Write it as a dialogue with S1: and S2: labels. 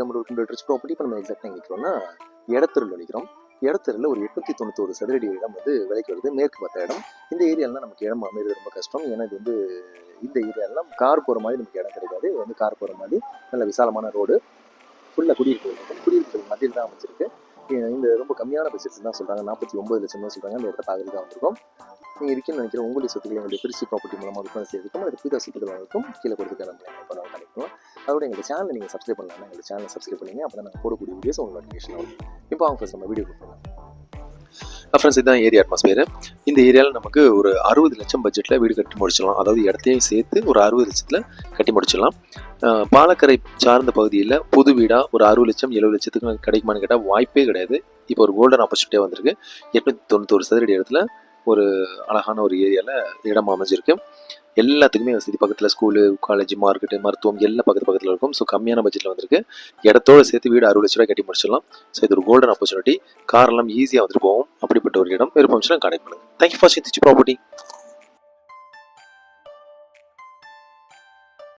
S1: நம்மளோட ஒரு rich property இப்போ நம்ம எக்ஸாக்டாக நிற்கிறோம்னா இடத்தூரில் நிற்கிறோம் இடத்தூரில் ஒரு எட்நூத்தி தொண்ணூத்தோரு சதுரடி இடம் வந்து விலைக்கு வருது. மேற்கு பார்த்த இடம். இந்த ஏரியாலாம் நமக்கு இடம் அமைகிறது ரொம்ப கஷ்டம். ஏன்னா இது வந்து இந்த ஏரியாலாம் கார் போகிற மாதிரி நமக்கு இடம் கிடைக்காது. இது வந்து கார் போகிற மாதிரி நல்ல விசாலமான ரோடு ஃபுல்லாக குடியிருப்பு இருக்கும் குடியிருப்புகள் மத்தியில் தான் அமைச்சிருக்கு இந்த ரொம்ப கம்மியான பட்ஜெட்ஸ் தான் சொல்கிறாங்க நாற்பத்தி ஒம்பது லட்சம் தான் சொல்கிறாங்க அந்த இடத்த பார்க்கறது தான் வந்திருக்கும். நீங்கள் இருக்கீங்கன்னு நினைக்கிறேன் உங்களுடைய சொத்துக்களை எங்களுடைய திருச்சி ப்ராப்பர்ட்டி மூலமாக விற்பனை செய்யறதுக்கும் அது புதிதாக சொத்துக்கள் வாங்கிருக்கும் கீழே கொடுத்துக்கலாம் இருக்கும். அதோட எங்கள் சேனலை நீங்கள் சப்ஸ்கிரைப் பண்ணலாம் எங்கள் சேனலை சப்ஸ்கிரைப் பண்ணிங்க. அப்போ தான் நாங்கள் போடக்கூடிய வீடியோஸ் உங்களுக்கு நோட்டிஃபிகேஷன் வரும். இப்போ அவங்க ஃபர்ஸ்ட் நம்ம வீடியோ கொடுப்போம் ஃப்ரெண்ட்ஸ் இதுதான் ஏரியா அட்மாஸ்பியர் இந்த ஏரியாவில் நமக்கு ஒரு அறுபது லட்சம் பட்ஜெட்டில் வீடு கட்டி முடிச்சிடலாம். அதாவது இடத்தையும் சேர்த்து ஒரு அறுபது லட்சத்தில் கட்டி முடிச்சிடலாம். பாலக்கரை சார்ந்த பகுதியில் புது வீடாக ஒரு அறுபது லட்சம் எழுபது லட்சத்துக்கு கிடைக்குமான்னு கேட்டால் வாய்ப்பே கிடையாது. இப்போ ஒரு கோல்டன் ஆப்பர்ச்சுனிட்டியாக வந்திருக்கு. எட்நூற்றி தொண்ணூத்தொரு சதுரடி இடத்துல ஒரு அழகான ஒரு ஏரியாவில் இடம் அமைஞ்சிருக்கு. எல்லாத்துக்குமே வசதி பக்கத்தில் ஸ்கூலு காலேஜ் மார்க்கெட்டு மருத்துவம் எல்லாம் பக்கத்து பக்கத்தில் இருக்கும். ஸோ கம்மியான பட்ஜெட்டில் வந்திருக்கு. இடத்தோட சேர்த்து வீடு அறுபது லட்ச ரூபா கட்டி முடிச்சிடலாம். ஸோ இது ஒரு கோல்டன் ஆப்பர்ச்சுனிட்டி காரெல்லாம் ஈஸியாக வந்துட்டு போகும். அப்படிப்பட்ட ஒரு இடம். விருப்பம் கனெக்ட் பண்ணுங்கள் தேங்க்யூ ஃபார் சிந்திச்சு ப்ராப்பர்ட்டி